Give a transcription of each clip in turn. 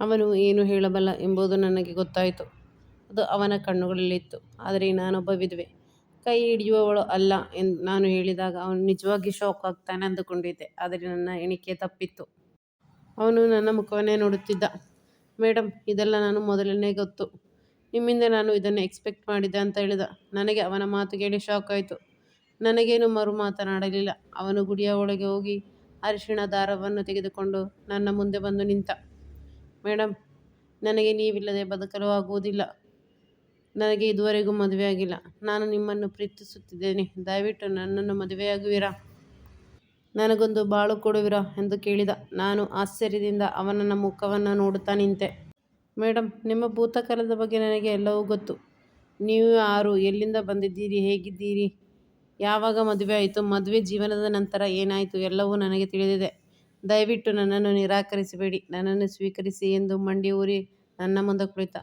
ಅವನು ಏನು ಹೇಳಬಲ್ಲ ಎಂಬುದು ನನಗೆ ಗೊತ್ತಾಯಿತು. ಅದು ಅವನ ಕಣ್ಣುಗಳಲ್ಲಿತ್ತು. ಆದರೆ ನಾನೊಬ್ಬ ವಿಧವೆ. ಕೈ ಹಿಡಿಯುವವಳು ಅಲ್ಲ ಎಂದು ನಾನು ಹೇಳಿದಾಗ ಅವನು ನಿಜವಾಗಿ ಶಾಕ್ ಆಗ್ತಾನೆ ಅಂದುಕೊಂಡಿದ್ದೆ. ಆದರೆ ನನ್ನ ಎಣಿಕೆ ತಪ್ಪಿತ್ತು. ಅವನು ನನ್ನ ಮುಖವನ್ನೇ ನೋಡುತ್ತಿದ್ದ. ಮೇಡಮ್, ಇದೆಲ್ಲ ನಾನು ಮೊದಲನೇ ಗೊತ್ತು. ನಿಮ್ಮಿಂದ ನಾನು ಇದನ್ನು ಎಕ್ಸ್ಪೆಕ್ಟ್ ಮಾಡಿದ್ದೆ ಅಂತ ಹೇಳಿದ. ನನಗೆ ಅವನ ಮಾತು ಕೇಳಿ ಶಾಕ್ ಆಯಿತು. ನನಗೇನು ಮರು ಮಾತನಾಡಲಿಲ್ಲ. ಅವನು ಗುಡಿಯ ಒಳಗೆ ಹೋಗಿ ಅರಿಶಿಣ ದಾರವನ್ನು ತೆಗೆದುಕೊಂಡು ನನ್ನ ಮುಂದೆ ಬಂದು ನಿಂತ. ಮೇಡಮ್, ನನಗೆ ನೀವಿಲ್ಲದೆ ಬದುಕಲು ಆಗುವುದಿಲ್ಲ. ನನಗೆ ಇದುವರೆಗೂ ಮದುವೆಯಾಗಿಲ್ಲ. ನಾನು ನಿಮ್ಮನ್ನು ಪ್ರೀತಿಸುತ್ತಿದ್ದೇನೆ. ದಯವಿಟ್ಟು ನನ್ನನ್ನು ಮದುವೆಯಾಗುವಿರಾ? ನನಗೊಂದು ಬಾಳು ಕೊಡುವಿರಾ ಎಂದು ಕೇಳಿದ. ನಾನು ಆಶ್ಚರ್ಯದಿಂದ ಅವನನ್ನು ಮುಖವನ್ನು ನೋಡುತ್ತಾ ನಿಂತೆ. ಮೇಡಮ್, ನಿಮ್ಮ ಭೂತಕಾಲದ ಬಗ್ಗೆ ನನಗೆ ಎಲ್ಲವೂ ಗೊತ್ತು. ನೀವು ಯಾರು, ಎಲ್ಲಿಂದ ಬಂದಿದ್ದೀರಿ, ಹೇಗಿದ್ದೀರಿ, ಯಾವಾಗ ಮದುವೆ ಆಯಿತು, ಮದುವೆ ಜೀವನದ ನಂತರ ಏನಾಯಿತು ಎಲ್ಲವೂ ನನಗೆ ತಿಳಿದಿದೆ. ದಯವಿಟ್ಟು ನನ್ನನ್ನು ನಿರಾಕರಿಸಬೇಡಿ. ನನ್ನನ್ನು ಸ್ವೀಕರಿಸಿ ಎಂದು ಮಂಡಿ ಊರಿ ನನ್ನ ಮುಂದೆ ಕುಳಿತ.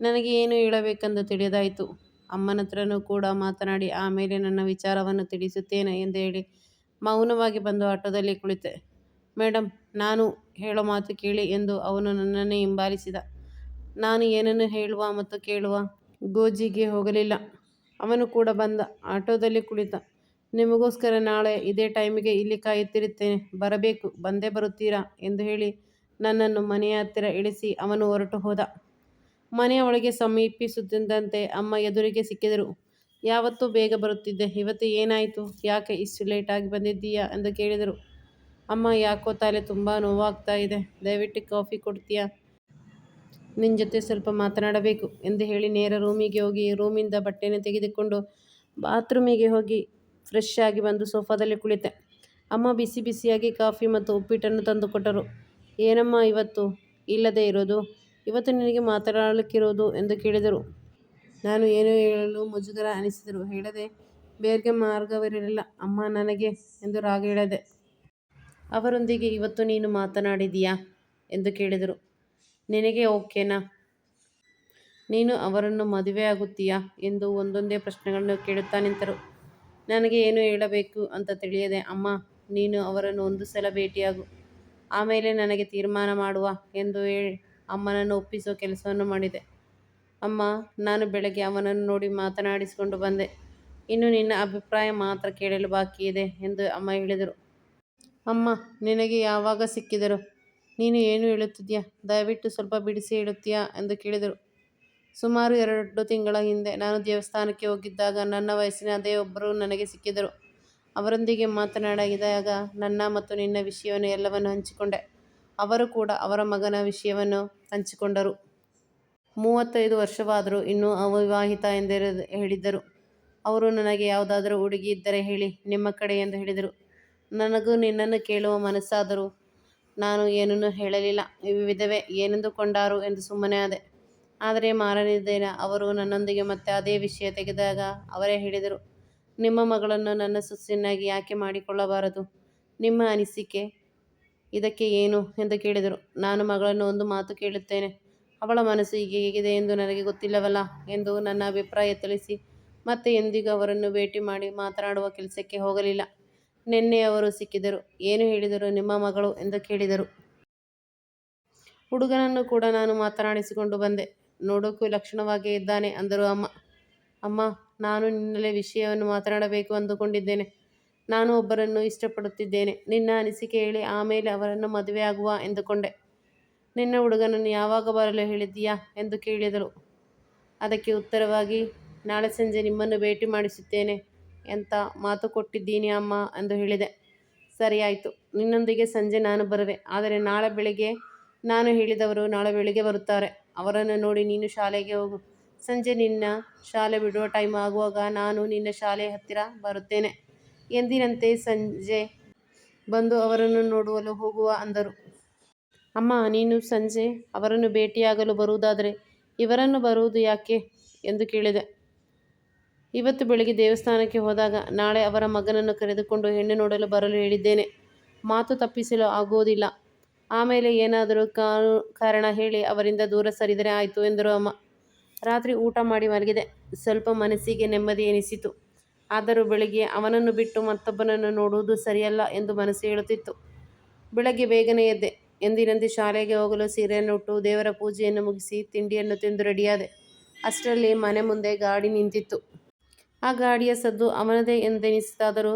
ನನಗೆ ಏನು ಹೇಳಬೇಕೆಂದು ತಿಳಿಯದಾಯಿತು. ಅಮ್ಮನತ್ರನೂ ಕೂಡ ಮಾತನಾಡಿ ಆಮೇಲೆ ನನ್ನ ವಿಚಾರವನ್ನು ತಿಳಿಸುತ್ತೇನೆ ಎಂದು ಹೇಳಿ ಮೌನವಾಗಿ ಬಂದು ಆಟೋದಲ್ಲಿ ಕುಳಿತೆ. ಮೇಡಮ್, ನಾನು ಹೇಳೋ ಮಾತು ಕೇಳಿ ಎಂದು ಅವನು ನನ್ನನ್ನೇ ಹಿಂಬಾಲಿಸಿದ. ನಾನು ಏನನ್ನು ಹೇಳುವ ಮತ್ತು ಕೇಳುವ ಗೋಜಿಗೆ ಹೋಗಲಿಲ್ಲ. ಅವನು ಕೂಡ ಬಂದ. ಆಟೋದಲ್ಲಿ ಕುಳಿತ. ನಿಮಗೋಸ್ಕರ ನಾಳೆ ಇದೇ ಟೈಮಿಗೆ ಇಲ್ಲಿ ಕಾಯುತ್ತಿರುತ್ತೇನೆ. ಬರಬೇಕು. ಬಂದೇ ಬರುತ್ತೀರಾ ಎಂದು ಹೇಳಿ ನನ್ನನ್ನು ಮನೆಯ ಹತ್ತಿರ ಇಳಿಸಿ ಅವನು ಹೊರಟು ಹೋದ. ಮನೆಯ ಒಳಗೆ ಸಮೀಪಿಸುತ್ತಿದ್ದಂತೆ ಅಮ್ಮ ಎದುರಿಗೆ ಸಿಕ್ಕಿದರು. ಯಾವತ್ತೂ ಬೇಗ ಬರುತ್ತಿದ್ದೆ. ಇವತ್ತು ಏನಾಯಿತು, ಯಾಕೆ ಇಷ್ಟು ಲೇಟಾಗಿ ಬಂದಿದ್ದೀಯಾ ಎಂದು ಕೇಳಿದರು. ಅಮ್ಮ, ಯಾಕೋ ತಲೆ ತುಂಬ ನೋವಾಗ್ತಾ ಇದೆ. ದಯವಿಟ್ಟು ಕಾಫಿ ಕೊಡ್ತೀಯಾ? ನಿನ್ನ ಜೊತೆ ಸ್ವಲ್ಪ ಮಾತನಾಡಬೇಕು ಎಂದು ಹೇಳಿ ನೇರ ರೂಮಿಗೆ ಹೋಗಿ ರೂಮಿಂದ ಬಟ್ಟೆಯನ್ನು ತೆಗೆದುಕೊಂಡು ಬಾತ್ರೂಮಿಗೆ ಹೋಗಿ ಫ್ರೆಶ್ ಆಗಿ ಬಂದು ಸೋಫಾದಲ್ಲಿ ಕುಳಿತೆ. ಅಮ್ಮ ಬಿಸಿ ಬಿಸಿಯಾಗಿ ಕಾಫಿ ಮತ್ತು ಉಪ್ಪಿಟ್ಟನ್ನು ತಂದುಕೊಟ್ಟರು. ಏನಮ್ಮ ಇವತ್ತು ಇಲ್ಲದೇ ಇರೋದು, ಇವತ್ತು ನಿನಗೆ ಮಾತನಾಡಲಿಕ್ಕಿರೋದು ಎಂದು ಕೇಳಿದರು. ನಾನು ಏನೂ ಹೇಳಲು ಮುಜುಗರ ಅನಿಸಿದರು ಹೇಳದೆ ಬೇರೆ ಮಾರ್ಗವಿರಲಿಲ್ಲ. ಅಮ್ಮ, ನನಗೆ ಎಂದು ರಾಗ ಹೇಳದೆ ಅವರೊಂದಿಗೆ ಇವತ್ತು ನೀನು ಮಾತನಾಡಿದೀಯಾ ಎಂದು ಕೇಳಿದರು. ನಿನಗೆ ಓಕೆನಾ? ನೀನು ಅವರನ್ನು ಮದುವೆಯಾಗುತ್ತೀಯಾ ಎಂದು ಒಂದೊಂದೇ ಪ್ರಶ್ನೆಗಳನ್ನು ಕೇಳುತ್ತಾ ನಿಂತರು. ನನಗೆ ಏನು ಹೇಳಬೇಕು ಅಂತ ತಿಳಿಯದೆ ಅಮ್ಮ, ನೀನು ಅವರನ್ನು ಒಂದು ಸಲ ಭೇಟಿಯಾಗು. ಆಮೇಲೆ ನನಗೆ ತೀರ್ಮಾನ ಮಾಡುವ ಎಂದು ಹೇಳಿ ಅಮ್ಮನನ್ನು ಒಪ್ಪಿಸುವ ಕೆಲಸವನ್ನು ಮಾಡಿದೆ. ಅಮ್ಮ, ನಾನು ಬೆಳಗ್ಗೆ ಅವನನ್ನು ನೋಡಿ ಮಾತನಾಡಿಸಿಕೊಂಡು ಬಂದೆ. ಇನ್ನು ನಿನ್ನ ಅಭಿಪ್ರಾಯ ಮಾತ್ರ ಕೇಳಲು ಬಾಕಿ ಇದೆ ಎಂದು ಅಮ್ಮ ಹೇಳಿದರು. ಅಮ್ಮ, ನಿನಗೆ ಯಾವಾಗ ಸಿಕ್ಕಿದರು? ನೀನು ಏನು ಹೇಳುತ್ತಿದ್ಯಾ ದಯವಿಟ್ಟು ಸ್ವಲ್ಪ ಬಿಡಿಸಿ ಹೇಳುತ್ತೀಯಾ ಎಂದು ಕೇಳಿದರು. ಸುಮಾರು ಎರಡು ತಿಂಗಳ ಹಿಂದೆ ನಾನು ದೇವಸ್ಥಾನಕ್ಕೆ ಹೋಗಿದ್ದಾಗ ನನ್ನ ವಯಸ್ಸಿನ ಅದೇ ಒಬ್ಬರು ನನಗೆ ಸಿಕ್ಕಿದರು. ಅವರೊಂದಿಗೆ ಮಾತನಾಡಿದಾಗ ನನ್ನ ಮತ್ತು ನಿನ್ನ ವಿಷಯವನ್ನು ಎಲ್ಲವನ್ನು ಹಂಚಿಕೊಂಡೆ. ಅವರು ಕೂಡ ಅವರ ಮಗನ ವಿಷಯವನ್ನು ಹಂಚಿಕೊಂಡರು. ಮೂವತ್ತೈದು ವರ್ಷವಾದರೂ ಇನ್ನೂ ಅವಿವಾಹಿತ ಎಂದಿರು ಹೇಳಿದ್ದರು. ಅವರು ನನಗೆ ಯಾವುದಾದರೂ ಹುಡುಗಿ ಇದ್ದರೆ ಹೇಳಿ, ನಿಮ್ಮ ಕಡೆ ಎಂದು ಹೇಳಿದರು. ನನಗೂ ನಿನ್ನನ್ನು ಕೇಳುವ ಮನಸ್ಸಾದರೂ ನಾನು ಏನನ್ನೂ ಹೇಳಲಿಲ್ಲ. ವಿಧವೆ ಕೊಂಡಾರು ಎಂದು ಸುಮ್ಮನೆ ಆದೆ. ಆದರೆ ಮಾರನೇ ದಿನ ಅವರು ನನ್ನೊಂದಿಗೆ ಮತ್ತೆ ಅದೇ ವಿಷಯ ತೆಗೆದಾಗ ಅವರೇ ಹೇಳಿದರು, ನಿಮ್ಮ ಮಗಳನ್ನು ನನ್ನ ಸೊಸೆಯನ್ನಾಗಿ ಯಾಕೆ ಮಾಡಿಕೊಳ್ಳಬಾರದು, ನಿಮ್ಮ ಅನಿಸಿಕೆ ಇದಕ್ಕೆ ಏನು ಎಂದು ಕೇಳಿದರು. ನಾನು ಮಗಳನ್ನು ಒಂದು ಮಾತು ಕೇಳುತ್ತೇನೆ. ಅವಳ ಮನಸ್ಸು ಹೇಗಿದೆ ಎಂದು ನನಗೆ ಗೊತ್ತಿಲ್ಲವಲ್ಲ ಎಂದು ನನ್ನ ಅಭಿಪ್ರಾಯ ತಿಳಿಸಿ ಮತ್ತೆ ಎಂದಿಗೂ ಅವರನ್ನು ಭೇಟಿ ಮಾಡಿ ಮಾತನಾಡುವ ಕೆಲಸಕ್ಕೆ ಹೋಗಲಿಲ್ಲ. ನಿನ್ನೆ ಅವರು ಸಿಕ್ಕಿದರು. ಏನು ಹೇಳಿದರು ನಿಮ್ಮ ಮಗಳು ಎಂದು ಕೇಳಿದರು. ಹುಡುಗನನ್ನು ಕೂಡ ನಾನು ಮಾತನಾಡಿಸಿಕೊಂಡು ಬಂದೆ. ನೋಡೋಕು ಲಕ್ಷಣವಾಗೇ ಇದ್ದಾನೆ ಅಂದರು ಅಮ್ಮ. ಅಮ್ಮ, ನಾನು ನಿನ್ನಲ್ಲೇ ವಿಷಯವನ್ನು ಮಾತನಾಡಬೇಕು ಅಂದುಕೊಂಡಿದ್ದೇನೆ. ನಾನು ಒಬ್ಬರನ್ನು ಇಷ್ಟಪಡುತ್ತಿದ್ದೇನೆ. ನಿನ್ನ ಅನಿಸಿಕೆ ಹೇಳಿ ಆಮೇಲೆ ಅವರನ್ನು ಮದುವೆಯಾಗುವ ಎಂದುಕೊಂಡೆ. ನಿನ್ನ ಹುಡುಗನನ್ನು ಯಾವಾಗ ಬರಲು ಹೇಳಿದ್ದೀಯಾ ಎಂದು ಕೇಳಿದರು ಅದಕ್ಕೆ ಉತ್ತರವಾಗಿ ನಾಳೆ ಸಂಜೆ ನಿಮ್ಮನ್ನು ಭೇಟಿ ಮಾಡಿಸುತ್ತೇನೆ ಅಂತ ಮಾತು ಕೊಟ್ಟಿದ್ದೀನಿ ಅಮ್ಮ ಎಂದು ಹೇಳಿದೆ. ಸರಿ ಆಯಿತು ನಿನ್ನೊಂದಿಗೆ ಸಂಜೆ ನಾನು ಬರುವೆ. ಆದರೆ ನಾಳೆ ಬೆಳಿಗ್ಗೆ ನಾನು ಹೇಳಿದವರು ನಾಳೆ ಬೆಳಿಗ್ಗೆ ಬರುತ್ತಾರೆ. ಅವರನ್ನು ನೋಡಿ ನೀನು ಶಾಲೆಗೆ ಹೋಗು. ಸಂಜೆ ನಿನ್ನ ಶಾಲೆ ಬಿಡುವ ಟೈಮ್ ಆಗುವಾಗ ನಾನು ನಿನ್ನ ಶಾಲೆ ಹತ್ತಿರ ಬರುತ್ತೇನೆ. ಎಂದಿನಂತೆ ಸಂಜೆ ಬಂದು ಅವರನ್ನು ನೋಡುವಲು ಹೋಗುವ ಅಂದರು. ಅಮ್ಮ, ನೀನು ಸಂಜೆ ಅವರನ್ನು ಭೇಟಿಯಾಗಲು ಬರುವುದಾದರೆ ಇವರನ್ನು ಬರುವುದು ಯಾಕೆ ಎಂದು ಕೇಳಿದೆ. ಇವತ್ತು ಬೆಳಿಗ್ಗೆ ದೇವಸ್ಥಾನಕ್ಕೆ ಹೋದಾಗ ನಾಳೆ ಅವರ ಮಗನನ್ನು ಕರೆದುಕೊಂಡು ಹೆಣ್ಣು ನೋಡಲು ಬರಲು ಹೇಳಿದ್ದೇನೆ. ಮಾತು ತಪ್ಪಿಸಲು ಆಗೋದಿಲ್ಲ. ಆಮೇಲೆ ಏನಾದರೂ ಕಾರಣ ಹೇಳಿ ಅವರಿಂದ ದೂರ ಸರಿದರೆ ಆಯಿತು ಎಂದರು ಅಮ್ಮ. ರಾತ್ರಿ ಊಟ ಮಾಡಿ ಮಲಗಿದೆ. ಸ್ವಲ್ಪ ಮನಸ್ಸಿಗೆ ನೆಮ್ಮದಿ ಎನಿಸಿತು. ಆದರೂ ಬೆಳಿಗ್ಗೆ ಅವನನ್ನು ಬಿಟ್ಟು ಮತ್ತೊಬ್ಬನನ್ನು ನೋಡುವುದು ಸರಿಯಲ್ಲ ಎಂದು ಮನಸ್ಸು ಹೇಳುತ್ತಿತ್ತು. ಬೆಳಗ್ಗೆ ಬೇಗನೆ ಎದ್ದೆ. ಎಂದಿನಂತೆ ಶಾಲೆಗೆ ಹೋಗಲು ಸೀರೆಯನ್ನು ಉಟ್ಟು ದೇವರ ಪೂಜೆಯನ್ನು ಮುಗಿಸಿ ತಿಂಡಿಯನ್ನು ತಿಂದು ರೆಡಿಯಾದೆ. ಅಷ್ಟರಲ್ಲಿ ಮನೆ ಮುಂದೆ ಗಾಡಿ ನಿಂತಿತ್ತು. ಆ ಗಾಡಿಯ ಸದ್ದು ಅವನದೇ ಎಂದೆನಿಸಿತಾದರೂ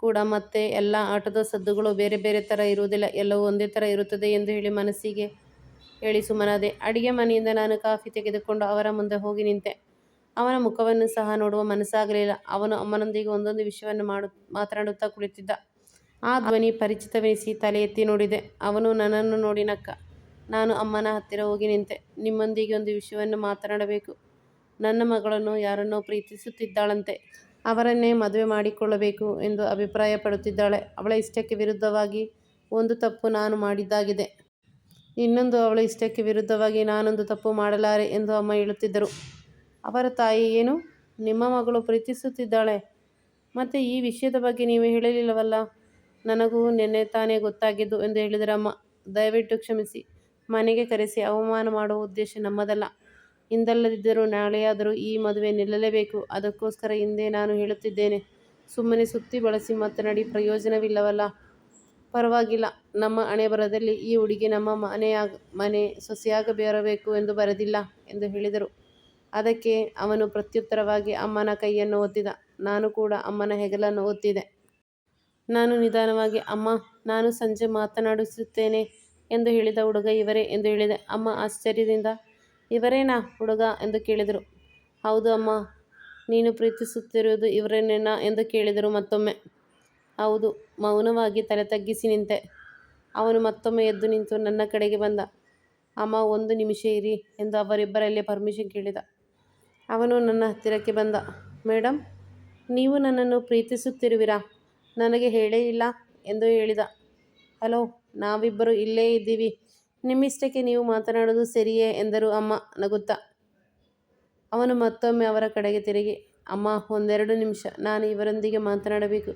ಕೂಡ ಮತ್ತೆ ಎಲ್ಲ ಆಟದ ಸದ್ದುಗಳು ಬೇರೆ ಬೇರೆ ಥರ ಇರುವುದಿಲ್ಲ. ಎಲ್ಲವೂ ಒಂದೇ ಥರ ಇರುತ್ತದೆ ಎಂದು ಹೇಳಿ ಮನಸ್ಸಿಗೆ ಹೇಳಿ ಸುಮ್ಮನಾದೆ. ಅಡಿಗೆ ಮನೆಯಿಂದ ನಾನು ಕಾಫಿ ತೆಗೆದುಕೊಂಡು ಅವರ ಮುಂದೆ ಹೋಗಿ ನಿಂತೆ. ಅವನ ಮುಖವನ್ನು ಸಹ ನೋಡುವ ಮನಸ್ಸಾಗಲಿಲ್ಲ. ಅವನು ಅಮ್ಮನೊಂದಿಗೆ ಒಂದೊಂದು ವಿಷಯವನ್ನು ಮಾಡು, ಮಾತನಾಡುತ್ತಾ ಕುಳಿತಿದ್ದ. ಆ ಧ್ವನಿ ಪರಿಚಿತವೆನಿಸಿ ತಲೆ ಎತ್ತಿ ನೋಡಿದೆ. ಅವನು ನನ್ನನ್ನು ನೋಡಿ ನಕ್ಕ. ನಾನು ಅಮ್ಮನ ಹತ್ತಿರ ಹೋಗಿ ನಿಂತೆ. ನಿಮ್ಮೊಂದಿಗೆ ಒಂದು ವಿಷಯವನ್ನು ಮಾತನಾಡಬೇಕು. ನನ್ನ ಮಗಳನ್ನು ಯಾರನ್ನೋ ಪ್ರೀತಿಸುತ್ತಿದ್ದಾಳಂತೆ. ಅವರನ್ನೇ ಮದುವೆ ಮಾಡಿಕೊಳ್ಳಬೇಕು ಎಂದು ಅಭಿಪ್ರಾಯಪಡುತ್ತಿದ್ದಾಳೆ. ಅವಳ ಇಷ್ಟಕ್ಕೆ ವಿರುದ್ಧವಾಗಿ ಒಂದು ತಪ್ಪು ನಾನು ಮಾಡಿದ್ದಾಗಿದೆ. ಇನ್ನೊಂದು ಅವಳ ಇಷ್ಟಕ್ಕೆ ವಿರುದ್ಧವಾಗಿ ನಾನೊಂದು ತಪ್ಪು ಮಾಡಲಾರೆ ಎಂದು ಅಮ್ಮ ಹೇಳುತ್ತಿದ್ದರು. ಅವರ ತಾಯಿ ಏನು? ನಿಮ್ಮ ಮಗಳು ಪ್ರೀತಿಸುತ್ತಿದ್ದಾಳೆ? ಮತ್ತು ಈ ವಿಷಯದ ಬಗ್ಗೆ ನೀವು ಹೇಳಲಿಲ್ಲವಲ್ಲ? ನನಗೂ ನೆನ್ನೆ ತಾನೇ ಗೊತ್ತಾಗಿದ್ದು ಎಂದು ಹೇಳಿದರು ಅಮ್ಮ. ದಯವಿಟ್ಟು ಕ್ಷಮಿಸಿ. ಮನೆಗೆ ಕರೆಸಿ ಅವಮಾನ ಮಾಡುವ ಉದ್ದೇಶ ನಮ್ಮದಲ್ಲ. ಇಂದಲ್ಲದಿದ್ದರೂ ನಾಳೆಯಾದರೂ ಈ ಮದುವೆ ನಿಲ್ಲಲೇಬೇಕು. ಅದಕ್ಕೋಸ್ಕರ ಹಿಂದೆ ನಾನು ಹೇಳುತ್ತಿದ್ದೇನೆ. ಸುಮ್ಮನೆ ಸುತ್ತಿ ಬಳಸಿ ಮಾತನಾಡಿ ಪ್ರಯೋಜನವಿಲ್ಲವಲ್ಲ? ಪರವಾಗಿಲ್ಲ. ನಮ್ಮ ಅಣೆಬರದಲ್ಲಿ ಈ ಹುಡುಗಿ ನಮ್ಮ ಮನೆ ಸೊಸೆಯಾಗಿಬರಬೇಕು ಎಂದು ಬರೆದಿಲ್ಲ ಎಂದು ಹೇಳಿದರು. ಅದಕ್ಕೆ ಅವನು ಪ್ರತ್ಯುತ್ತರವಾಗಿ ಅಮ್ಮನ ಕೈಯನ್ನು ಒತ್ತಿದ. ನಾನು ಕೂಡ ಅಮ್ಮನ ಹೆಗಲನ್ನು ಒತ್ತಿದೆ. ನಾನು ನಿಧಾನವಾಗಿ, ಅಮ್ಮ ನಾನು ಸಂಜೆ ಮಾತನಾಡಿಸುತ್ತೇನೆ ಎಂದು ಹೇಳಿದ ಹುಡುಗ ಇವರೇ ಎಂದು ಹೇಳಿದೆ. ಅಮ್ಮ ಆಶ್ಚರ್ಯದಿಂದ, ಇವರೇನಾ ಹುಡುಗ ಎಂದು ಕೇಳಿದರು. ಹೌದು ಅಮ್ಮ ನೀನು ಪ್ರೀತಿಸುತ್ತಿರುವುದು ಇವರೇನೇನಾ ಎಂದು ಕೇಳಿದರು ಮತ್ತೊಮ್ಮೆ. ಹೌದು. ಮೌನವಾಗಿ ತಲೆ ತಗ್ಗಿಸಿ ನಿಂತೆ. ಅವನು ಮತ್ತೊಮ್ಮೆ ಎದ್ದು ನಿಂತು ನನ್ನ ಕಡೆಗೆ ಬಂದ. ಅಮ್ಮ ಒಂದು ನಿಮಿಷ ಇರಿ ಎಂದು ಅವರಿಬ್ಬರಲ್ಲಿ ಪರ್ಮಿಷನ್ ಕೇಳಿದ. ಅವನು ನನ್ನ ಹತ್ತಿರಕ್ಕೆ ಬಂದ. ಮೇಡಮ್, ನೀವು ನನ್ನನ್ನು ಪ್ರೀತಿಸುತ್ತಿರುವಿರಾ? ನನಗೆ ಹೇಳೇ ಇಲ್ಲ ಎಂದು ಹೇಳಿದ. ಹಲೋ, ನಾವಿಬ್ಬರು ಇಲ್ಲೇ ಇದ್ದೀವಿ. ನಿಮ್ಮಿಷ್ಟಕ್ಕೆ ನೀವು ಮಾತನಾಡುವುದು ಸರಿಯೇ ಎಂದರು ಅಮ್ಮ ನಗುತ್ತಾ. ಅವನು ಮತ್ತೊಮ್ಮೆ ಅವರ ಕಡೆಗೆ ತಿರುಗಿ, ಅಮ್ಮ ಒಂದೆರಡು ನಿಮಿಷ ನಾನು ಇವರೊಂದಿಗೆ ಮಾತನಾಡಬೇಕು.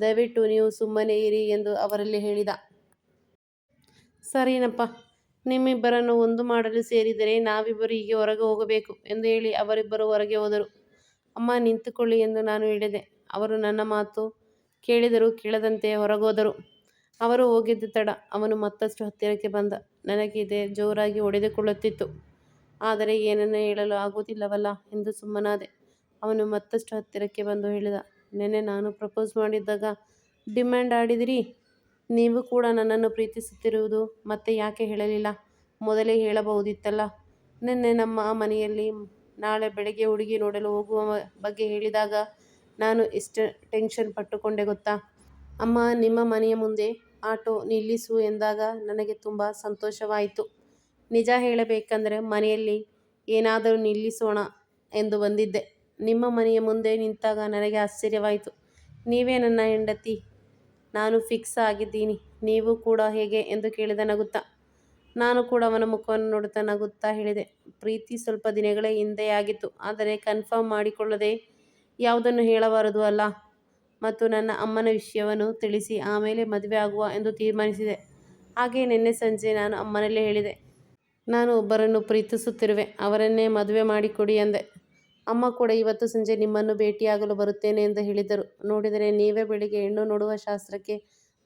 ದಯವಿಟ್ಟು ನೀವು ಸುಮ್ಮನೆ ಇರಿ ಎಂದು ಅವರಲ್ಲಿ ಹೇಳಿದ. ಸರಿನಪ್ಪ. ನಿಮ್ಮಿಬ್ಬರನ್ನು ಒಂದು ಮಾಡಲು ಸೇರಿದರೆ ನಾವಿಬ್ಬರು ಹೀಗೆ ಹೊರಗೆ ಹೋಗಬೇಕು ಎಂದು ಹೇಳಿ ಅವರಿಬ್ಬರು ಹೊರಗೆ ಹೋದರು. ಅಮ್ಮ ನಿಂತುಕೊಳ್ಳಿ ಎಂದು ನಾನು ಹೇಳಿದೆ. ಅವರು ನನ್ನ ಮಾತು ಕೇಳಿದರೂ ಕೇಳದಂತೆ ಹೊರಗೋದರು. ಅವರು ಹೋಗಿದ್ದ ತಡ. ಅವನು ಮತ್ತಷ್ಟು ಹತ್ತಿರಕ್ಕೆ ಬಂದ. ನನಗಿದೆ ಜೋರಾಗಿ ಹೊಡೆದುಕೊಳ್ಳುತ್ತಿತ್ತು. ಆದರೆ ಏನನ್ನ ಹೇಳಲು ಆಗುವುದಿಲ್ಲವಲ್ಲ ಎಂದು ಸುಮ್ಮನಾದೆ. ಅವನು ಮತ್ತಷ್ಟು ಹತ್ತಿರಕ್ಕೆ ಬಂದು ಹೇಳಿದ, ನೆನೆ ನಾನು ಪ್ರಪೋಸ್ ಮಾಡಿದ್ದಾಗ ಡಿಮ್ಯಾಂಡ್ ಆಡಿದಿರಿ. ನೀವು ಕೂಡ ನನ್ನನ್ನು ಪ್ರೀತಿಸುತ್ತಿರುವುದು ಮತ್ತೆ ಯಾಕೆ ಹೇಳಲಿಲ್ಲ? ಮೊದಲೇ ಹೇಳಬಹುದಿತ್ತಲ್ಲ? ನಿನ್ನೆ ನಮ್ಮ ಮನೆಯಲ್ಲಿ ನಾಳೆ ಬೆಳಗ್ಗೆ ಹುಡುಗಿ ನೋಡಲು ಹೋಗುವ ಬಗ್ಗೆ ಹೇಳಿದಾಗ ನಾನು ಇಷ್ಟು ಟೆನ್ಷನ್ ಪಟ್ಟುಕೊಂಡೆ ಗೊತ್ತಾ? ಅಮ್ಮ ನಿಮ್ಮ ಮನೆಯ ಮುಂದೆ ಆಟೋ ನಿಲ್ಲಿಸು ಎಂದಾಗ ನನಗೆ ತುಂಬ ಸಂತೋಷವಾಯಿತು. ನಿಜ ಹೇಳಬೇಕಂದರೆ ಮನೆಯಲ್ಲಿ ಏನಾದರೂ ನಿಲ್ಲಿಸೋಣ ಎಂದು ಬಂದಿದ್ದೆ. ನಿಮ್ಮ ಮನೆಯ ಮುಂದೆ ನಿಂತಾಗ ನನಗೆ ಆಶ್ಚರ್ಯವಾಯಿತು. ನೀವೇ ನನ್ನ ಹೆಂಡತಿ. ನಾನು ಫಿಕ್ಸ್ ಆಗಿದ್ದೀನಿ. ನೀವು ಕೂಡ ಹೇಗೆ ಎಂದು ಕೇಳಿದ ನಗುತ್ತಾ. ನಾನು ಕೂಡ ಅವನ ಮುಖವನ್ನು ನೋಡುತ್ತಾ ನಗುತ್ತಾ ಹೇಳಿದೆ, ಪ್ರೀತಿ ಸ್ವಲ್ಪ ದಿನಗಳ ಹಿಂದೆಯಾಗಿತ್ತು. ಆದರೆ ಕನ್ಫರ್ಮ್ ಮಾಡಿಕೊಳ್ಳದೆ ಯಾವುದನ್ನು ಹೇಳಬಾರದು ಅಲ್ಲ? ಮತ್ತು ನನ್ನ ಅಮ್ಮನ ವಿಷಯವನ್ನು ತಿಳಿಸಿ ಆಮೇಲೆ ಮದುವೆ ಆಗುವ ಎಂದು ತೀರ್ಮಾನಿಸಿದೆ. ಹಾಗೆ ನಿನ್ನೆ ಸಂಜೆ ನಾನು ಅಮ್ಮನಲ್ಲಿ ಹೇಳಿದೆ. ನಾನು ಒಬ್ಬರನ್ನು ಪ್ರೀತಿಸುತ್ತಿರುವೆ. ಅವರನ್ನೇ ಮದುವೆ ಮಾಡಿಕೊಡಿ ಎಂದೆ. ಅಮ್ಮ ಕೂಡ ಇವತ್ತು ಸಂಜೆ ನಿಮ್ಮನ್ನು ಭೇಟಿಯಾಗಲು ಬರುತ್ತೇನೆ ಎಂದು ಹೇಳಿದರು ನೋಡಿದರೆ ನೀವೇ ಬೆಳಿಗ್ಗೆ ಹೆಣ್ಣು ನೋಡುವ ಶಾಸ್ತ್ರಕ್ಕೆ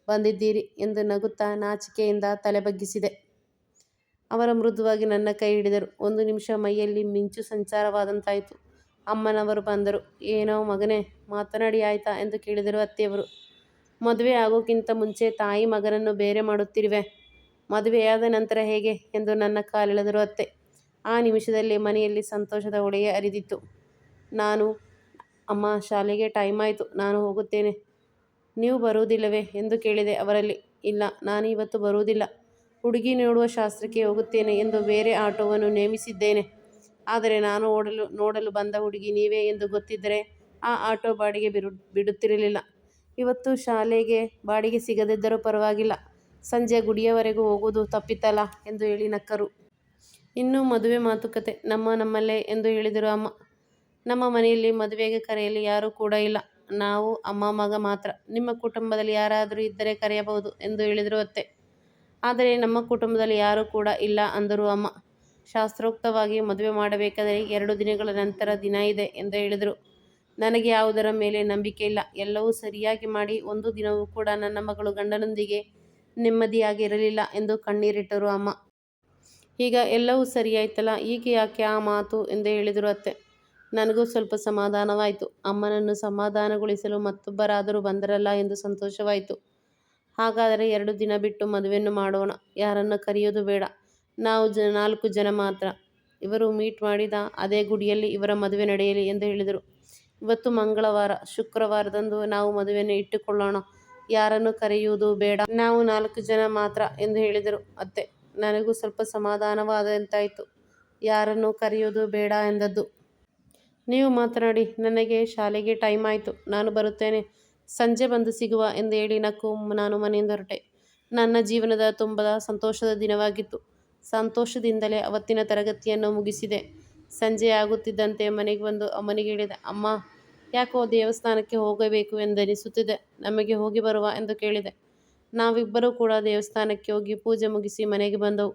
ಬಂದಿದ್ದೀರಿ ಎಂದು ನಗುತ್ತಾ ನಾಚಿಕೆಯಿಂದ ತಲೆ ಬಗ್ಗಿಸಿದೆ. ಅವರ ಮೃದುವಾಗಿ ನನ್ನ ಕೈ ಹಿಡಿದರು. ಒಂದು ನಿಮಿಷ ಮೈಯಲ್ಲಿ ಮಿಂಚು ಸಂಚಾರವಾದಂತಾಯಿತು. ಅಮ್ಮನವರು ಬಂದರು. ಏನೋ ಮಗನೇ, ಮಾತನಾಡಿ ಆಯ್ತಾ ಎಂದು ಕೇಳಿದರು ಅತ್ತೆಯವರು. ಮದುವೆ ಆಗೋಕ್ಕಿಂತ ಮುಂಚೆ ತಾಯಿ ಮಗನನ್ನು ಬೇರೆ ಮಾಡುತ್ತಿರುವೆ. ಮದುವೆಯಾದ ನಂತರ ಹೇಗೆ ಎಂದು ನನ್ನ ಕಾಲೆಳೆದರು ಅತ್ತೆ. ಆ ನಿಮಿಷದಲ್ಲಿ ಮನೆಯಲ್ಲಿ ಸಂತೋಷದ ಒಡೆಯೇ ಅರಿದಿತ್ತು ನಾನು, ಅಮ್ಮ ಶಾಲೆಗೆ ಟೈಮ್ ಆಯಿತು ನಾನು ಹೋಗುತ್ತೇನೆ. ನೀವು ಬರುವುದಿಲ್ಲವೇ ಎಂದು ಕೇಳಿದೆ ಅವರಲ್ಲಿ. ಇಲ್ಲ, ನಾನು ಇವತ್ತು ಬರುವುದಿಲ್ಲ. ಹುಡುಗಿ ನೋಡುವ ಶಾಸ್ತ್ರಕ್ಕೆ ಹೋಗುತ್ತೇನೆ ಎಂದು ಬೇರೆ ಆಟೋವನ್ನು ನೇಮಿಸಿದ್ದೇನೆ. ಆದರೆ ನಾನು ಓಡಲು, ನೋಡಲು ಬಂದ ಹುಡುಗಿ ನೀವೇ ಎಂದು ಗೊತ್ತಿದ್ದರೆ ಆ ಆಟೋ ಬಾಡಿಗೆ ಬಿಡುತ್ತಿರಲಿಲ್ಲ. ಇವತ್ತು ಶಾಲೆಗೆ ಬಾಡಿಗೆ ಸಿಗದಿದ್ದರೂ ಪರವಾಗಿಲ್ಲ. ಸಂಜೆ ಗುಡಿಯವರೆಗೂ ಹೋಗುವುದು ತಪ್ಪಿತಲ್ಲ ಎಂದು ಹೇಳಿ ನಕ್ಕರು. ಇನ್ನು ಮದುವೆ ಮಾತುಕತೆ ನಮ್ಮ ನಮ್ಮಲ್ಲೇ ಎಂದು ಹೇಳಿದರು ಅಮ್ಮ. ನಮ್ಮ ಮನೆಯಲ್ಲಿ ಮದುವೆಗೆ ಕರೆಯಲು ಯಾರೂ ಕೂಡ ಇಲ್ಲ. ನಾವು ಅಮ್ಮ, ಮಗ ಮಾತ್ರ. ನಿಮ್ಮ ಕುಟುಂಬದಲ್ಲಿ ಯಾರಾದರೂ ಇದ್ದರೆ ಕರೆಯಬಹುದು ಎಂದು ಹೇಳಿದರು ಅತ್ತೆ. ಆದರೆ ನಮ್ಮ ಕುಟುಂಬದಲ್ಲಿ ಯಾರೂ ಕೂಡ ಇಲ್ಲ ಅಂದರು ಅಮ್ಮ. ಶಾಸ್ತ್ರೋಕ್ತವಾಗಿ ಮದುವೆ ಮಾಡಬೇಕಾದರೆ ಎರಡು ದಿನಗಳ ನಂತರ ದಿನ ಇದೆ ಎಂದು ಹೇಳಿದರು. ನನಗೆ ಯಾವುದರ ಮೇಲೆ ನಂಬಿಕೆ ಇಲ್ಲ. ಎಲ್ಲವೂ ಸರಿಯಾಗಿ ಮಾಡಿ ಒಂದು ದಿನವೂ ಕೂಡ ನನ್ನ ಮಗಳು ಗಂಡನೊಂದಿಗೆ ನೆಮ್ಮದಿಯಾಗಿರಲಿಲ್ಲ ಎಂದು ಕಣ್ಣೀರಿಟ್ಟರು ಅಮ್ಮ. ಈಗ ಎಲ್ಲವೂ ಸರಿಯಾಯ್ತಲ್ಲ ಈಗ ಯಾಕೆ ಆ ಮಾತು ಎಂದು ಹೇಳಿದರು ಅತ್ತೆ. ನನಗೂ ಸ್ವಲ್ಪ ಸಮಾಧಾನವಾಯಿತು ಅಮ್ಮನನ್ನು ಸಮಾಧಾನಗೊಳಿಸಲು ಮತ್ತೊಬ್ಬರಾದರೂ ಬಂದರಲ್ಲ ಎಂದು ಸಂತೋಷವಾಯಿತು ಹಾಗಾದರೆ ಎರಡು ದಿನ ಬಿಟ್ಟು ಮದುವೆಯನ್ನು ಮಾಡೋಣ. ಯಾರನ್ನು ಕರೆಯೋದು ಬೇಡ. ನಾವು ಜ, ನಾಲ್ಕು ಜನ ಮಾತ್ರ. ಇವರು ಮೀಟ್ ಮಾಡಿದ ಅದೇ ಗುಡಿಯಲ್ಲಿ ಇವರ ಮದುವೆ ನಡೆಯಲಿ ಎಂದು ಹೇಳಿದರು. ಇವತ್ತು ಮಂಗಳವಾರ. ಶುಕ್ರವಾರದಂದು ನಾವು ಮದುವೆಯನ್ನು ಇಟ್ಟುಕೊಳ್ಳೋಣ. ಯಾರನ್ನು ಕರೆಯುವುದು ಬೇಡ. ನಾವು ನಾಲ್ಕು ಜನ ಮಾತ್ರ ಎಂದು ಹೇಳಿದರು ಅತ್ತೆ. ನನಗೂ ಸ್ವಲ್ಪ ಸಮಾಧಾನವಾದಂತಾಯಿತು ಯಾರನ್ನು ಕರೆಯುವುದು ಬೇಡ ಎಂದದ್ದು. ನೀವು ಮಾತನಾಡಿ. ನನಗೆ ಶಾಲೆಗೆ ಟೈಮ್ ಆಯಿತು ನಾನು ಬರುತ್ತೇನೆ. ಸಂಜೆ ಬಂದು ಸಿಗುವ ಎಂದು ಹೇಳಿ ನಕ್ಕು, ನಾನು ಮನೆಯಿಂದ ಹೊರಟೆ. ನನ್ನ ಜೀವನದ ತುಂಬದ ಸಂತೋಷದ ದಿನವಾಗಿತ್ತು. ಸಂತೋಷದಿಂದಲೇ ಅವತ್ತಿನ ತರಗತಿಯನ್ನು ಮುಗಿಸಿದೆ. ಸಂಜೆಯಾಗುತ್ತಿದ್ದಂತೆ ಮನೆಗೆ ಬಂದು ಅಮ್ಮನಿಗೆ ಹೇಳಿದೆ. ಅಮ್ಮ, ಯಾಕೋ ದೇವಸ್ಥಾನಕ್ಕೆ ಹೋಗಬೇಕು ಎಂದೆನಿಸುತ್ತಿದೆ. ನಮಗೆ ಹೋಗಿ ಬರುವ ಎಂದು ಕೇಳಿದೆ. ನಾವಿಬ್ಬರೂ ಕೂಡ ದೇವಸ್ಥಾನಕ್ಕೆ ಹೋಗಿ ಪೂಜೆ ಮುಗಿಸಿ ಮನೆಗೆ ಬಂದವು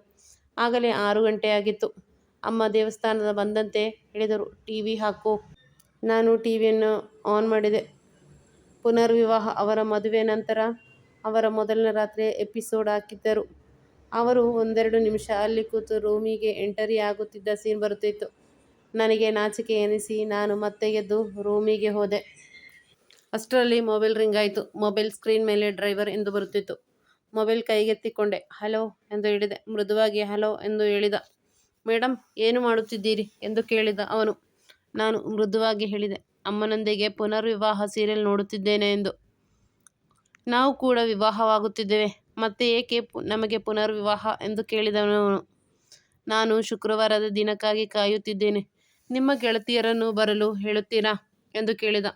ಆಗಲೇ ಆರು ಗಂಟೆಯಾಗಿತ್ತು. ಅಮ್ಮ ದೇವಸ್ಥಾನದ ಬಂದಂತೆ ಹೇಳಿದರು, ಟಿ ವಿ ಹಾಕು. ನಾನು ಟಿವಿಯನ್ನು ಆನ್ ಮಾಡಿದೆ. ಪುನರ್ವಿವಾಹ ಅವರ ಮದುವೆ ನಂತರ ಅವರ ಮೊದಲನೇ ರಾತ್ರಿ ಎಪಿಸೋಡ್ ಹಾಕಿದ್ದರು. ಅವರು ಒಂದೆರಡು ನಿಮಿಷ ಅಲ್ಲಿ ಕೂತು ರೂಮಿಗೆ ಎಂಟರಿ ಆಗುತ್ತಿದ್ದ ಸೀನ್ ಬರುತ್ತಿತ್ತು. ನನಗೆ ನಾಚಿಕೆ ಎನಿಸಿ ನಾನು ಮತ್ತೆ ಎದ್ದು ರೂಮಿಗೆ ಹೋದೆ. ಅಷ್ಟರಲ್ಲಿ ಮೊಬೈಲ್ ರಿಂಗ್ ಆಯಿತು ಮೊಬೈಲ್ ಸ್ಕ್ರೀನ್ ಮೇಲೆ ಡ್ರೈವರ್ ಎಂದು ಬರುತ್ತಿತ್ತು. ಮೊಬೈಲ್ ಕೈಗೆತ್ತಿಕೊಂಡೆ. ಹಲೋ ಎಂದು ಹೇಳಿದೆ. ಮೃದುವಾಗಿ ಹಲೋ ಎಂದು ಹೇಳಿದ. ಮೇಡಮ್, ಏನು ಮಾಡುತ್ತಿದ್ದೀರಿ ಎಂದು ಕೇಳಿದ ಅವನು. ನಾನು ಮೃದುವಾಗಿ ಹೇಳಿದೆ, ಅಮ್ಮನೊಂದಿಗೆ ಪುನರ್ವಿವಾಹ ಸೀರಿಯಲ್ ನೋಡುತ್ತಿದ್ದೇನೆ ಎಂದು. ನಾವು ಕೂಡ ವಿವಾಹವಾಗುತ್ತಿದ್ದೇವೆ. ಮತ್ತೆ ಏಕೆ ನಮಗೆ ಪುನರ್ವಿವಾಹ ಎಂದು ಕೇಳಿದವನು. ನಾನು ಶುಕ್ರವಾರದ ದಿನಕ್ಕಾಗಿ ಕಾಯುತ್ತಿದ್ದೇನೆ. ನಿಮ್ಮ ಗೆಳತಿಯರನ್ನು ಬರಲು ಹೇಳುತ್ತೀರಾ ಎಂದು ಕೇಳಿದ.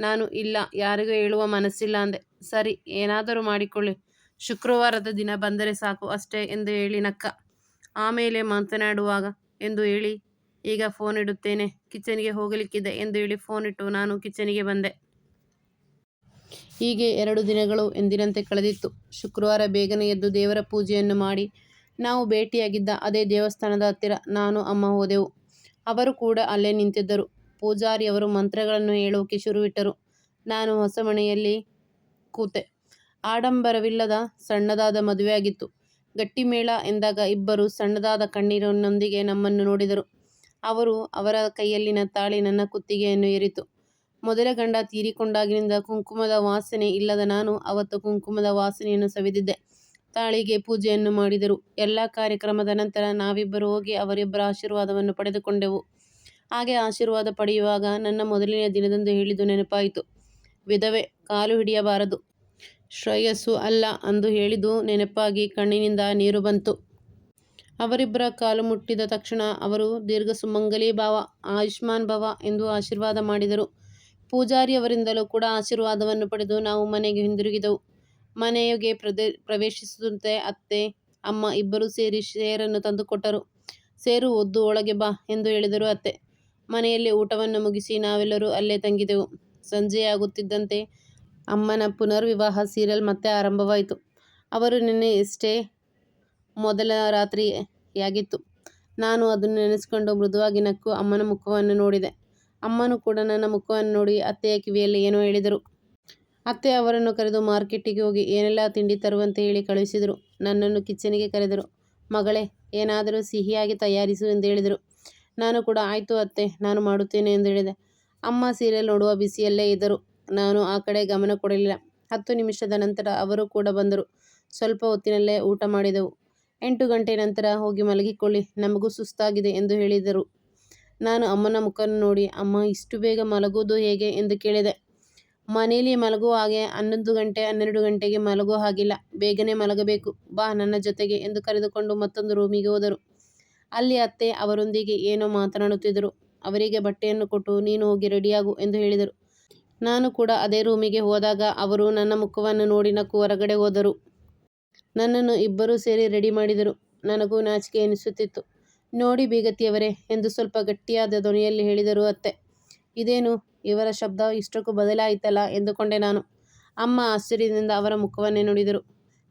ನಾನು ಇಲ್ಲ, ಯಾರಿಗೂ ಹೇಳುವ ಮನಸ್ಸಿಲ್ಲ ಅಂದೆ. ಸರಿ, ಏನಾದರೂ ಮಾಡಿಕೊಳ್ಳಿ. ಶುಕ್ರವಾರದ ದಿನ ಬಂದರೆ ಸಾಕು ಅಷ್ಟೇ ಎಂದು ಹೇಳಿ ನಕ್ಕ. ಆಮೇಲೆ ಮಾತನಾಡುವಾಗ ಎಂದು ಹೇಳಿ ಈಗ ಫೋನ್ ಇಡುತ್ತೇನೆ. ಕಿಚನ್ಗೆ ಹೋಗಲಿಕ್ಕಿದೆ ಎಂದು ಹೇಳಿ ಫೋನ್ ಇಟ್ಟು ನಾನು ಕಿಚನಿಗೆ ಬಂದೆ. ಹೀಗೆ ಎರಡು ದಿನಗಳು ಎಂದಿನಂತೆ ಕಳೆದಿತ್ತು. ಶುಕ್ರವಾರ ಬೇಗನೆ ಎದ್ದು ದೇವರ ಪೂಜೆಯನ್ನು ಮಾಡಿ ನಾವು ಭೇಟಿಯಾಗಿದ್ದ ಅದೇ ದೇವಸ್ಥಾನದ ಹತ್ತಿರ ನಾನು, ಅಮ್ಮ ಹೋದೆವು. ಅವರು ಕೂಡ ಅಲ್ಲೇ ನಿಂತಿದ್ದರು. ಪೂಜಾರಿಯವರು ಮಂತ್ರಗಳನ್ನು ಹೇಳೋಕೆ ಶುರುವಿಟ್ಟರು. ನಾನು ಹೊಸಮನೆಯಲ್ಲಿ ಕೂತೆ. ಆಡಂಬರವಿಲ್ಲದ ಸಣ್ಣದಾದ ಮದುವೆಯಾಗಿತ್ತು. ಗಟ್ಟಿಮೇಳ ಎಂದಾಗ ಇಬ್ಬರು ಸಣ್ಣದಾದ ಕಣ್ಣೀರಿನೊಂದಿಗೆ ನಮ್ಮನ್ನು ನೋಡಿದರು. ಅವರು ಅವರ ಕೈಯಲ್ಲಿನ ತಾಳಿ ನನ್ನ ಕುತ್ತಿಗೆಯನ್ನು ಏರಿತು. ಮೊದಲ ಗಂಡ ತೀರಿಕೊಂಡಾಗಿನಿಂದ ಕುಂಕುಮದ ವಾಸನೆ ಇಲ್ಲದ ನಾನು ಅವತ್ತು ಕುಂಕುಮದ ವಾಸನೆಯನ್ನು ಸವಿದಿದ್ದೆ. ತಾಳಿಗೆ ಪೂಜೆಯನ್ನು ಮಾಡಿದರು. ಎಲ್ಲ ಕಾರ್ಯಕ್ರಮದ ನಂತರ ನಾವಿಬ್ಬರು ಹೋಗಿ ಅವರಿಬ್ಬರ ಆಶೀರ್ವಾದವನ್ನು ಪಡೆದುಕೊಂಡೆವು. ಹಾಗೆ ಆಶೀರ್ವಾದ ಪಡೆಯುವಾಗ ನನ್ನ ಮೊದಲನೆಯ ದಿನದಂದು ಹೇಳಿದ್ದು ನೆನಪಾಯಿತು. ವಿಧವೆ, ಕಾಲು ಹಿಡಿಯಬಾರದು. ಶ್ರೇಯಸ್ಸು ಅಲ್ಲ ಅಂದು ಹೇಳಿದು ನೆನಪಾಗಿ ಕಣ್ಣಿನಿಂದ ನೀರು ಬಂತು. ಅವರಿಬ್ಬರ ಕಾಲು ಮುಟ್ಟಿದ ತಕ್ಷಣ ಅವರು ದೀರ್ಘಸುಮಂಗಲೀ ಭಾವ ಆಯುಷ್ಮಾನ್ ಭವ ಎಂದು ಆಶೀರ್ವಾದ ಮಾಡಿದರು. ಪೂಜಾರಿಯವರಿಂದಲೂ ಕೂಡ ಆಶೀರ್ವಾದವನ್ನು ಪಡೆದು ನಾವು ಮನೆಗೆ ಹಿಂದಿರುಗಿದೆವು. ಮನೆಯೊಗೆ ಪ್ರವೇಶಿಸುವಂತೆ ಅತ್ತೆ, ಅಮ್ಮ ಇಬ್ಬರೂ ಸೇರಿ ಸೇರನ್ನು ತಂದುಕೊಟ್ಟರು. ಸೇರು ಒದ್ದು ಒಳಗೆ ಬಾ ಎಂದು ಹೇಳಿದರು ಅತ್ತೆ. ಮನೆಯಲ್ಲಿ ಊಟವನ್ನು ಮುಗಿಸಿ ನಾವೆಲ್ಲರೂ ಅಲ್ಲೇ ತಂಗಿದೆವು. ಸಂಜೆಯಾಗುತ್ತಿದ್ದಂತೆ ಅಮ್ಮನ ಪುನರ್ವಿವಾಹ ಸೀರಿಯಲ್ ಮತ್ತೆ ಆರಂಭವಾಯಿತು. ಅವರು ನಿನ್ನೆ ಇಷ್ಟೇ ಮೊದಲ ರಾತ್ರಿಯಾಗಿತ್ತು. ನಾನು ಅದನ್ನು ನೆನೆಸಿಕೊಂಡು ಮೃದುವಾಗಿ ನಕ್ಕು ಅಮ್ಮನ ಮುಖವನ್ನು ನೋಡಿದೆ. ಅಮ್ಮನೂ ಕೂಡ ನನ್ನ ಮುಖವನ್ನು ನೋಡಿ ಅತ್ತೆಯ ಕಿವಿಯಲ್ಲಿ ಏನೋ ಹೇಳಿದರು. ಅತ್ತೆ ಅವರನ್ನು ಕರೆದು ಮಾರ್ಕೆಟಿಗೆ ಹೋಗಿ ಏನೆಲ್ಲ ತಿಂಡಿ ತರುವಂತೆ ಹೇಳಿ ಕಳುಹಿಸಿದರು. ನನ್ನನ್ನು ಕಿಚನಿಗೆ ಕರೆದರು. ಮಗಳೇ, ಏನಾದರೂ ಸಿಹಿಯಾಗಿ ತಯಾರಿಸು ಎಂದು ಹೇಳಿದರು. ನಾನು ಕೂಡ ಆಯಿತು ಅತ್ತೆ, ನಾನು ಮಾಡುತ್ತೇನೆ ಎಂದು ಹೇಳಿದೆ. ಅಮ್ಮ ಸೀರಿಯಲ್ ನೋಡುವ ಬಿಸಿಯಲ್ಲೇ ಇದ್ದರು. ನಾನು ಆ ಕಡೆ ಗಮನ ಕೊಡಲಿಲ್ಲ. ಹತ್ತು ನಿಮಿಷದ ನಂತರ ಅವರು ಕೂಡ ಬಂದರು. ಸ್ವಲ್ಪ ಹೊತ್ತಿನಲ್ಲೇ ಊಟ ಮಾಡಿದೆವು. ಎಂಟು ಗಂಟೆ ನಂತರ ಹೋಗಿ ಮಲಗಿಕೊಳ್ಳಿ, ನಮಗೂ ಸುಸ್ತಾಗಿದೆ ಎಂದು ಹೇಳಿದರು. ನಾನು ಅಮ್ಮನ ಮುಖ ನೋಡಿ, ಅಮ್ಮ ಇಷ್ಟು ಬೇಗ ಮಲಗೋದು ಹೇಗೆ ಎಂದು ಕೇಳಿದೆ. ಮನೆಯಲ್ಲಿ ಮಲಗುವ ಹಾಗೆ ಹನ್ನೊಂದು ಗಂಟೆ ಹನ್ನೆರಡು ಗಂಟೆಗೆ ಮಲಗೋ ಹಾಗಿಲ್ಲ. ಬೇಗನೆ ಮಲಗಬೇಕು. ಬಾ ನನ್ನ ಜೊತೆಗೆ ಎಂದು ಕರೆದುಕೊಂಡು ಮತ್ತೊಂದು ರೂಮಿಗೆ ಹೋದರು. ಅಲ್ಲಿ ಅತ್ತೆ ಅವರೊಂದಿಗೆ ಏನೋ ಮಾತನಾಡುತ್ತಿದ್ದರು. ಅವರಿಗೆ ಬಟ್ಟೆಯನ್ನು ಕೊಟ್ಟು ನೀನು ಹೋಗಿ ರೆಡಿಯಾಗು ಎಂದು ಹೇಳಿದರು. ನಾನು ಕೂಡ ಅದೇ ರೂಮಿಗೆ ಹೋದಾಗ ಅವರು ನನ್ನ ಮುಖವನ್ನು ನೋಡಿ ನಕ್ಕು ಹೊರಗಡೆ ಹೋದರು. ನನ್ನನ್ನು ಇಬ್ಬರೂ ಸೇರಿ ರೆಡಿ ಮಾಡಿದರು. ನನಗೂ ನಾಚಿಕೆ ಎನಿಸುತ್ತಿತ್ತು. ನೋಡಿ ಬೀಗತಿಯವರೇ ಎಂದು ಸ್ವಲ್ಪ ಗಟ್ಟಿಯಾದ ಧ್ವನಿಯಲ್ಲಿ ಹೇಳಿದರು ಅತ್ತೆ. ಇದೇನು ಇವರ ಶಬ್ದ ಇಷ್ಟಕ್ಕೂ ಬದಲಾಯಿತಲ್ಲ ಎಂದುಕೊಂಡೆ ನಾನು. ಅಮ್ಮ ಆಶ್ಚರ್ಯದಿಂದ ಅವರ ಮುಖವನ್ನೇ ನೋಡಿದರು.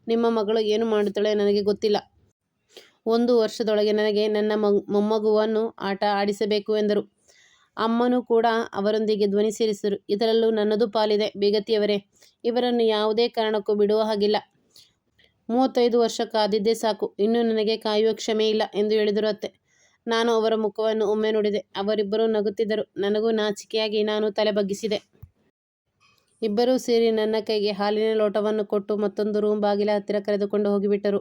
ನಿಮ್ಮ ಮಗಳು ಏನು ಮಾಡುತ್ತಾಳೆ ನನಗೆ ಗೊತ್ತಿಲ್ಲ. ಒಂದು ವರ್ಷದೊಳಗೆ ನನಗೆ ನನ್ನ ಮೊಮ್ಮಗುವನ್ನು ಆಟ ಆಡಿಸಬೇಕು ಎಂದರು. ಅಮ್ಮನೂ ಕೂಡ ಅವರೊಂದಿಗೆ ಧ್ವನಿ ಸೇರಿಸಿದರು. ಇದರಲ್ಲೂ ನನ್ನದು ಪಾಲಿದೆ ಬೀಗತಿಯವರೇ. ಇವರನ್ನು ಯಾವುದೇ ಕಾರಣಕ್ಕೂ ಬಿಡುವ ಹಾಗಿಲ್ಲ. ಮೂವತ್ತೈದು ವರ್ಷ ಕಾದಿದ್ದೇ ಸಾಕು. ಇನ್ನು ನನಗೆ ಕಾಯುವ ಕ್ಷಮೆ ಇಲ್ಲ ಎಂದು ಹೇಳಿದರು ಅತ್ತೆ. ನಾನು ಅವರ ಮುಖವನ್ನು ಒಮ್ಮೆ ನೋಡಿದೆ. ಅವರಿಬ್ಬರೂ ನಗುತ್ತಿದ್ದರು. ನನಗೂ ನಾಚಿಕೆಯಾಗಿ ನಾನು ತಲೆ ಬಗ್ಗಿಸಿದೆ. ಇಬ್ಬರೂ ಸೇರಿ ನನ್ನ ಕೈಗೆ ಹಾಲಿನ ಲೋಟವನ್ನು ಕೊಟ್ಟು ಮತ್ತೊಂದು ರೂಮ್ ಬಾಗಿಲ ಹತ್ತಿರ ಕರೆದುಕೊಂಡು ಹೋಗಿಬಿಟ್ಟರು.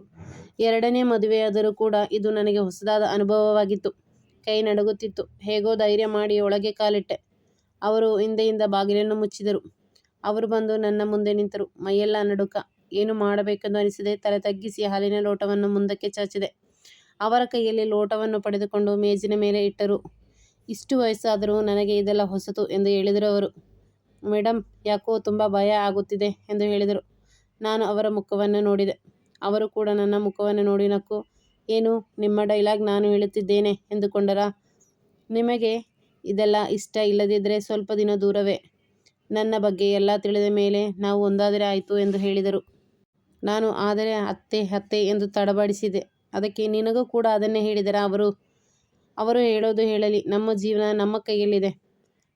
ಎರಡನೇ ಮದುವೆಯಾದರೂ ಕೂಡ ಇದು ನನಗೆ ಹೊಸದಾದ ಅನುಭವವಾಗಿತ್ತು. ಕೈ ನಡುಗುತ್ತಿತ್ತು. ಹೇಗೋ ಧೈರ್ಯ ಮಾಡಿ ಒಳಗೆ ಕಾಲಿಟ್ಟೆ. ಅವರು ಹಿಂದೆಯಿಂದ ಬಾಗಿಲನ್ನು ಮುಚ್ಚಿದರು. ಅವರು ಬಂದು ನನ್ನ ಮುಂದೆ ನಿಂತರು. ಮೈಯೆಲ್ಲ ನಡುಕ. ಏನು ಮಾಡಬೇಕೆಂದು ಅನಿಸಿದೆ. ತಲೆ ತಗ್ಗಿಸಿ ಹಾಲಿನ ಲೋಟವನ್ನು ಮುಂದಕ್ಕೆ ಚಾಚಿದೆ. ಅವರ ಕೈಯಲ್ಲಿ ಲೋಟವನ್ನು ಪಡೆದುಕೊಂಡು ಮೇಜಿನ ಮೇಲೆ ಇಟ್ಟರು. ಇಷ್ಟು ವಯಸ್ಸಾದರೂ ನನಗೆ ಇದೆಲ್ಲ ಹೊಸತು ಎಂದು ಹೇಳಿದರು ಅವರು. ಮೇಡಮ್ ಯಾಕೋ ತುಂಬ ಭಯ ಆಗುತ್ತಿದೆ ಎಂದು ಹೇಳಿದರು. ನಾನು ಅವರ ಮುಖವನ್ನು ನೋಡಿದೆ. ಅವರು ಕೂಡ ನನ್ನ ಮುಖವನ್ನು ನೋಡಿ ನಕ್ಕು. ಏನು, ನಿಮ್ಮ ಡೈಲಾಗ್ ನಾನು ಹೇಳುತ್ತಿದ್ದೇನೆ ಎಂದುಕೊಂಡರ. ನಿಮಗೆ ಇದೆಲ್ಲ ಇಷ್ಟ ಇಲ್ಲದಿದ್ದರೆ ಸ್ವಲ್ಪ ದಿನ ದೂರವೇ. ನನ್ನ ಬಗ್ಗೆ ಎಲ್ಲ ತಿಳಿದ ಮೇಲೆ ನಾವು ಒಂದಾದರೆ ಆಯಿತು ಎಂದು ಹೇಳಿದರು. ನಾನು ಆದರೆ ಅತ್ತೆ ಅತ್ತೆ ಎಂದು ತಡಬಡಿಸಿದೆ. ಅದಕ್ಕೆ ನಿನಗೂ ಕೂಡ ಅದನ್ನೇ ಹೇಳಿದರ? ಅವರು ಅವರು ಹೇಳೋದು ಹೇಳಲಿ. ನಮ್ಮ ಜೀವನ ನಮ್ಮ ಕೈಯಲ್ಲಿದೆ.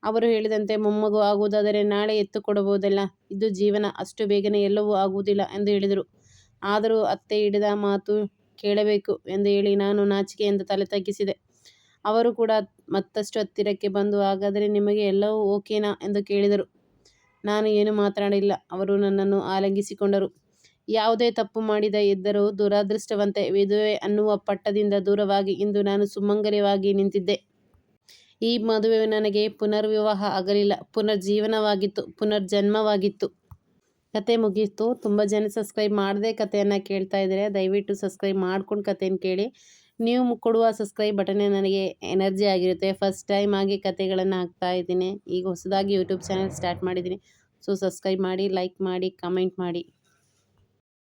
ಅವರು ಹೇಳಿದಂತೆ ಮೊಮ್ಮಗು ಆಗುವುದಾದರೆ ನಾಳೆ ಎತ್ತು ಕೊಡಬಹುದಲ್ಲ ಇದು ಜೀವನ. ಅಷ್ಟು ಬೇಗನೆ ಎಲ್ಲವೂ ಆಗುವುದಿಲ್ಲ ಎಂದು ಹೇಳಿದರು. ಆದರೂ ಅತ್ತೆ ಹಿಡಿದ ಮಾತು ಕೇಳಬೇಕು ಎಂದು ಹೇಳಿ ನಾನು ನಾಚಿಕೆಯಿಂದ ತಲೆ ತಗ್ಗಿಸಿದೆ. ಅವರು ಕೂಡ ಮತ್ತಷ್ಟು ಹತ್ತಿರಕ್ಕೆ ಬಂದು, ಹಾಗಾದರೆ ನಿಮಗೆ ಎಲ್ಲವೂ ಓಕೆನಾ? ಎಂದು ಕೇಳಿದರು. ನಾನು ಏನು ಮಾತನಾಡಿಲ್ಲ. ಅವರು ನನ್ನನ್ನು ಆಲಂಗಿಸಿಕೊಂಡರು. ಯಾವುದೇ ತಪ್ಪು ಮಾಡಿದ ಇದ್ದರೂ ದುರದೃಷ್ಟವಂತೆ ವಿಧವೆ ಅನ್ನುವ ಪಟ್ಟದಿಂದ ದೂರವಾಗಿ ಇಂದು ನಾನು ಸುಮಂಗಲವಾಗಿ ನಿಂತಿದ್ದೆ. ಈ ಮದುವೆ ನನಗೆ ಪುನರ್ವಿವಾಹ ಆಗಲಿಲ್ಲ. ಪುನರ್ಜೀವನವಾಗಿತ್ತು. ಪುನರ್ಜನ್ಮವಾಗಿತ್ತು. ಕತೆ ಮುಗೀತು. ತುಂಬ ಜನ ಸಬ್ಸ್ಕ್ರೈಬ್ ಮಾಡದೆ ಕತೆಯನ್ನು ಕೇಳ್ತಾ ಇದ್ದರೆ ದಯವಿಟ್ಟು ಸಬ್ಸ್ಕ್ರೈಬ್ ಮಾಡ್ಕೊಂಡು ಕತೆಯನ್ನು ಕೇಳಿ. ನೀವು ಕೊಡುವ ಸಬ್ಸ್ಕ್ರೈಬ್ ಬಟನೇ ನನಗೆ ಎನರ್ಜಿ ಆಗಿರುತ್ತೆ. ಫಸ್ಟ್ ಟೈಮ್ ಆಗಿ ಕತೆಗಳನ್ನು ಹಾಕ್ತಾ ಇದ್ದೀನಿ. ಈಗ ಹೊಸದಾಗಿ ಯೂಟ್ಯೂಬ್ ಚಾನಲ್ ಸ್ಟಾರ್ಟ್ ಮಾಡಿದ್ದೀನಿ. ಸೊ ಸಬ್ಸ್ಕ್ರೈಬ್ ಮಾಡಿ, ಲೈಕ್ ಮಾಡಿ, ಕಮೆಂಟ್ ಮಾಡಿ.